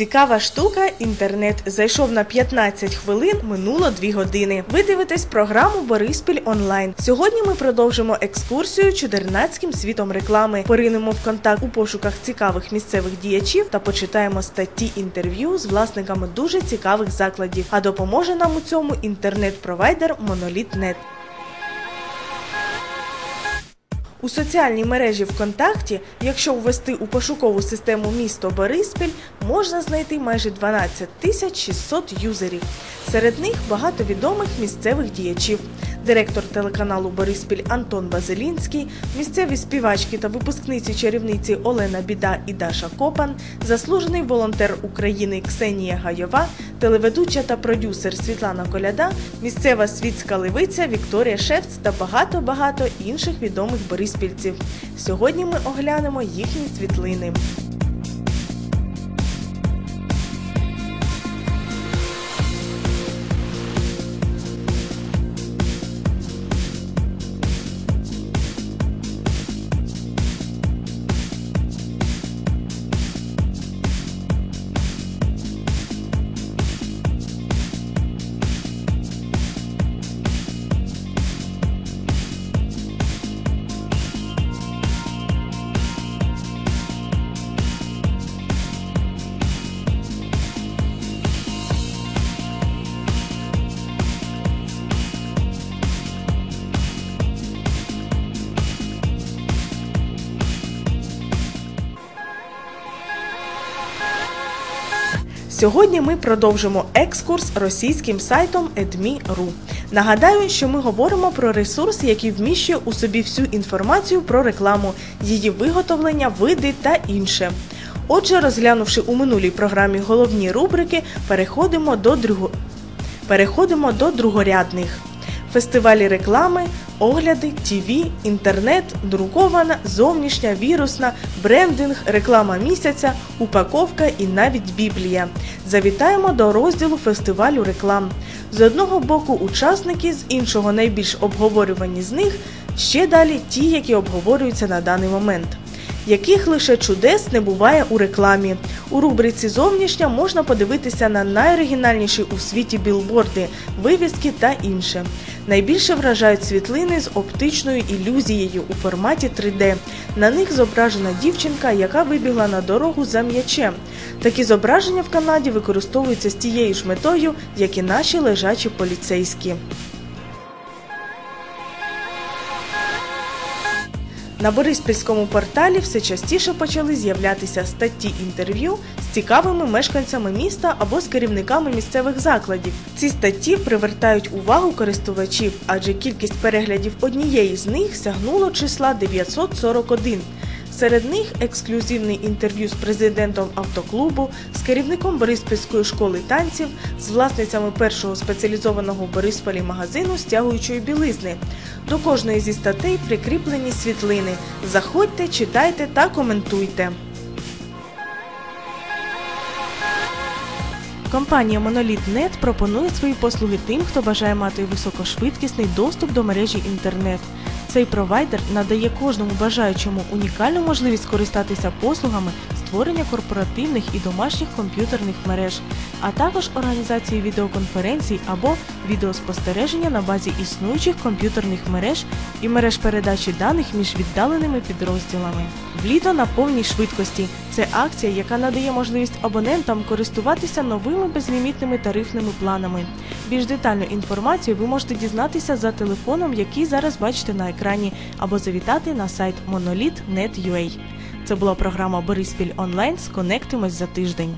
Цікава штука, інтернет зайшов на 15 хвилин, минуло 2 години. Ви дивитесь програму Бориспіль онлайн. Сьогодні ми продовжимо екскурсію чудернацьким світом реклами. Поринемо в контакт у пошуках цікавих місцевих діячів та почитаємо статті інтерв'ю з власниками дуже цікавих закладів. А допоможе нам у цьому інтернет-провайдер Monolith.net. У соціальній мережі ВКонтакті, якщо ввести у пошукову систему місто Бориспіль, можна знайти майже 12 тисяч 600 юзерів. Серед них багато відомих місцевих діячів. Директор телеканалу Бориспіль Антон Базилінський, місцеві співачки та випускниці чарівниці Олена Біда і Даша Копан, заслужений волонтер України Ксенія Гайова, телеведуча та продюсер Світлана Коляда, місцева світська левиця Вікторія Шевц та багато-багато інших відомих бориспільців. Сьогодні ми оглянемо їхні світлини. Сьогодні ми продовжимо екскурс російським сайтом edmi.ru. Нагадаю, що ми говоримо про ресурс, який вміщує у собі всю інформацію про рекламу, її виготовлення, види та інше. Отже, розглянувши у минулій програмі головні рубрики, переходимо до другу... переходимо до другорядних. Фестивалі реклами, огляди, ТВ, інтернет, друкована, зовнішня, вірусна, брендинг, реклама місяця, упаковка і навіть біблія. Завітаємо до розділу фестивалю реклам. З одного боку учасники, з іншого найбільш обговорювані з них, ще далі ті, які обговорюються на даний момент. Яких лише чудес не буває у рекламі. У рубриці зовнішня можна подивитися на найоригінальніші у світі білборди, вивіски та інше. Найбільше вражають світлини з оптичною ілюзією у форматі 3D. На них зображена дівчинка, яка вибігла на дорогу за м'ячем. Такі зображення в Канаді використовуються з тією ж метою, як і наші лежачі поліцейські. На Бориспільському порталі все частіше почали з'являтися статті інтерв'ю з цікавими мешканцями міста або з керівниками місцевих закладів. Ці статті привертають увагу користувачів, адже кількість переглядів однієї з них сягнуло числа 941. Серед них ексклюзивний інтерв'ю з президентом автоклубу, з керівником Бориспільської школи танців, з власницями першого спеціалізованого Борисполі магазину стягуючої білизни. До кожної зі статей прикріплені світлини. Заходьте, читайте та коментуйте. Компанія Monolith.net пропонує свої послуги тим, хто бажає мати високошвидкісний доступ до мережі інтернет. Цей провайдер надає кожному бажаючому унікальну можливість скористатися послугами створення корпоративних і домашніх комп'ютерних мереж, а також організації відеоконференцій або відеоспостереження на базі існуючих комп'ютерних мереж і мереж передачі даних між віддаленими підрозділами. Вліто на повній швидкості це акція, яка надає можливість абонентам користуватися новими безлімітними тарифними планами. Більш детальну інформацію ви можете дізнатися за телефоном, який зараз бачите на екрані, або завітати на сайт monolith.net.ua. Це була програма Бориспіль онлайн. Сконектимось за тиждень.